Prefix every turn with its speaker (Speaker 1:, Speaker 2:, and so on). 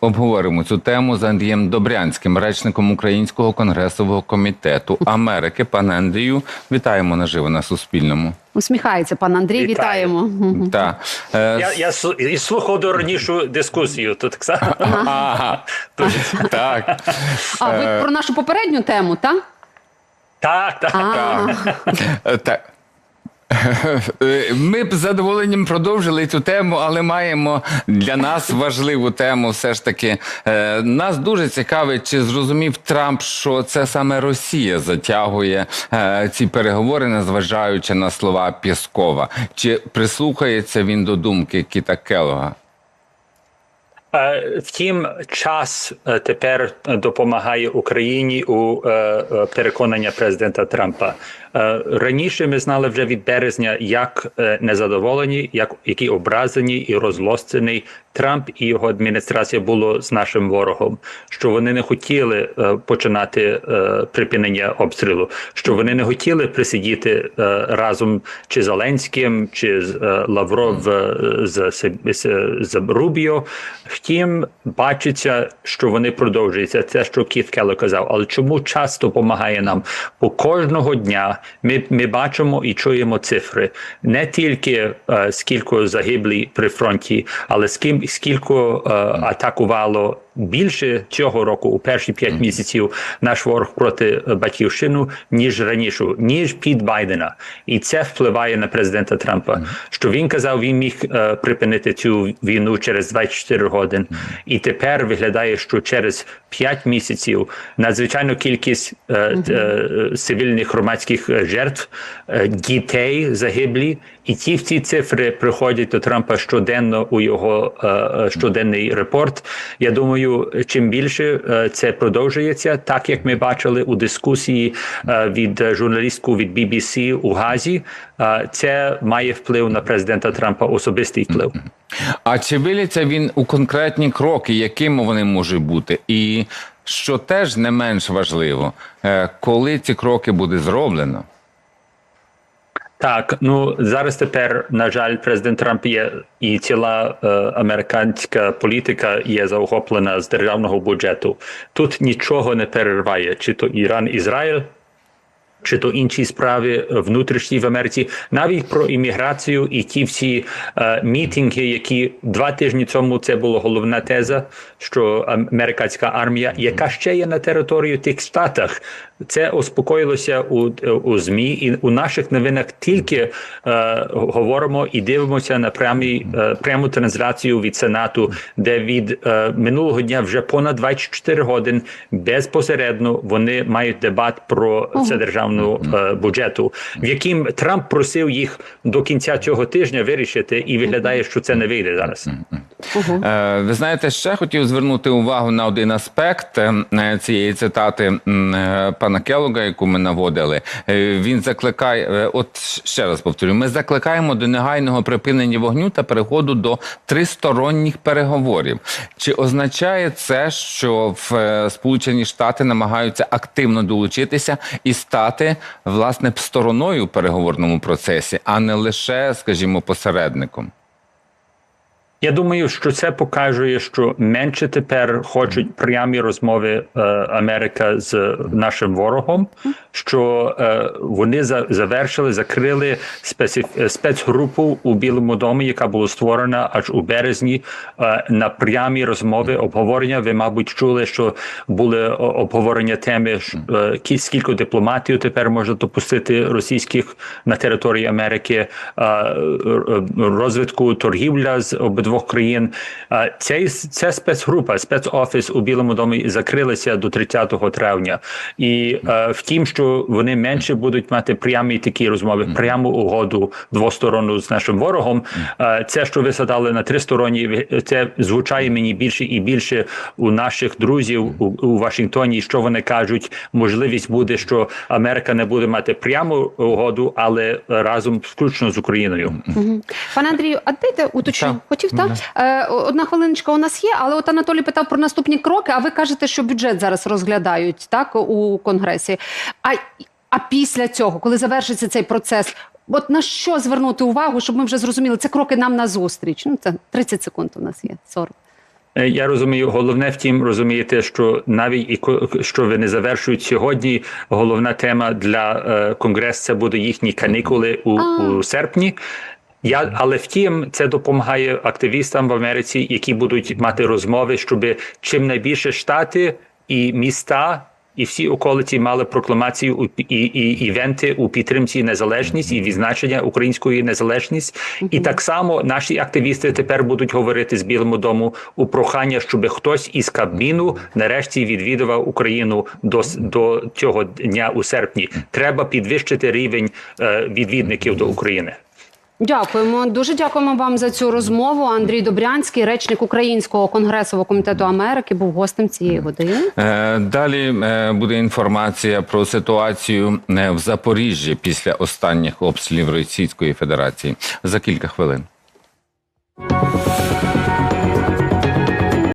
Speaker 1: обговоримо цю тему з Андрієм Добрянським, речником Українського конгресового комітету Америки. Пане Андрію, вітаємо наживо на Суспільному.
Speaker 2: Усміхається пан Андрій.
Speaker 3: Вітаю.
Speaker 2: Вітаємо.
Speaker 1: Та, е,
Speaker 3: Я, я і слухав до ранішу дискусію. То так само.
Speaker 1: ага,
Speaker 3: Дуже-
Speaker 1: так.
Speaker 2: А
Speaker 1: Е.
Speaker 2: ви про нашу попередню тему, так?
Speaker 3: Так, так.
Speaker 2: А,
Speaker 1: Е, Так. Е, Ми б з задоволенням продовжили цю тему, але маємо для нас важливу тему. Все ж таки, Е, нас дуже цікавить, чи зрозумів Трамп, що це саме Росія затягує е, ці переговори, незважаючи на слова Пєскова. Чи прислухається він до думки Кіта Келога?
Speaker 3: Втім, час тепер допомагає Україні у переконання президента Трампа. Е, Раніше ми знали вже від березня, як е, незадоволені, як які образені і розлостений Трамп і його адміністрація було з нашим ворогом. Що вони не хотіли е, починати припинення обстрілу, що вони не хотіли присидіти разом чи Зеленським, чи з Лавров з, з, з, з Рубіо. Втім, бачиться, що вони продовжуються. Це що Кіт Келло казав. Але чому час допомагає нам? Бо кожного дня ми, ми бачимо і чуємо цифри не тільки е, скільки загиблі при фронті, але скільки, скільки е, атакувало. Більше цього року, у перші п'ять місяців, наш ворог проти е, батьківщину, ніж раніше, ніж під Байдена, і це впливає на президента Трампа. Що він казав, він міг е, припинити цю війну через 24 години, і тепер виглядає, що через 5 місяців надзвичайно кількість е, е, цивільних громадських е, жертв, е, дітей загиблі, і ті всі цифри приходять до Трампа щоденно у його е, е, щоденний репорт. Я думаю, чим більше е, це продовжується, так як ми бачили у дискусії е, від е, журналістку від BBC у Газі, е, це має вплив на президента Трампа, особистий вплив.
Speaker 1: А чи виляться він у конкретні кроки, якими вони можуть бути? І що теж не менш важливо, е, коли ці кроки буде зроблено?
Speaker 3: Так, ну зараз тепер, на жаль, президент Трамп є і ціла е, американська політика є заохоплена з державного бюджету. Тут нічого не перерває, чи то Іран, Ізраїль. Чи то інші справи внутрішні в Америці, навіть про імміграцію і ті всі е, мітинги, які два тижні тому це була головна теза, що американська армія, яка ще є на території тих штатах, це успокоїлося у, у змі, і у наших новинах тільки е, говоримо і дивимося на прямі е, пряму трансляцію від сенату, де від е, минулого дня вже понад 24 годин безпосередньо вони мають дебат про це державну е, бюджету, в яким Трамп просив їх до кінця цього тижня вирішити, і виглядає, що це не вийде зараз.
Speaker 1: Е, Ви знаєте, ще хотів звернути увагу на один аспект е, цієї цитати е, пана Келога, яку ми наводили. Він закликає, от ще раз повторюю, ми закликаємо до негайного припинення вогню та переходу до тристоронніх переговорів. Чи означає це, що в Сполучені Штати намагаються активно долучитися і стати власне стороною в переговорному процесі, а не лише, скажімо, посередником?
Speaker 3: Я думаю, що це показує, що менше тепер хочуть прямі розмови е, Америка з нашим ворогом, що е, вони за, завершили, закрили специф, спецгрупу у Білому домі, яка була створена аж у березні е, на прямі розмови, обговорення. Ви, мабуть, чули, що були обговорення теми, е, кі- скільки дипломатів тепер може допустити російських на території Америки, е, розвитку торгівля з обидвох країн. Цей ця спецгрупа, спецофіс у Білому домі закрилися до 30 травня, і е, втім, що вони менше будуть мати прямі такі розмови, пряму угоду двосторонну з нашим ворогом. Е, Це, що ви задали на тристоронні, це звучає мені більше і більше у наших друзів у, у Вашингтоні. Що вони кажуть, можливість буде, що Америка не буде мати пряму угоду, але разом включно з Україною.
Speaker 2: Пане Андрію, а дайте уточню. Хотів так? Е, одна хвилиночка у нас є, але от Анатолій питав про наступні кроки. А ви кажете, що бюджет зараз розглядають так у конгресі. А, а після цього, коли завершиться цей процес, от на що звернути увагу, щоб ми вже зрозуміли, це кроки нам на зустріч. Ну це 30 секунд у нас є. 40.
Speaker 3: Е, Я розумію, головне втім розумієте, що навіть і що ви не завершують сьогодні. Головна тема для е, конгресу це буде їхні канікули у, у серпні. Я, але втім, це допомагає активістам в Америці, які будуть мати розмови, щоб чим найбільше штати і міста. І всі околиці мали прокламацію і, і івенти у підтримці незалежність і відзначення української незалежність. І так само наші активісти тепер будуть говорити з Білому дому у прохання, щоб хтось із Кабміну нарешті відвідував Україну до, до цього дня у серпні. Треба підвищити рівень е, відвідників до України.
Speaker 2: Дякуємо. Дуже дякуємо вам за цю розмову. Андрій Добрянський, речник Українського конгресового комітету Америки, був гостем цієї години.
Speaker 1: Е, Далі е, буде інформація про ситуацію е, в Запоріжжі після останніх обстрілів Російської Федерації за кілька хвилин.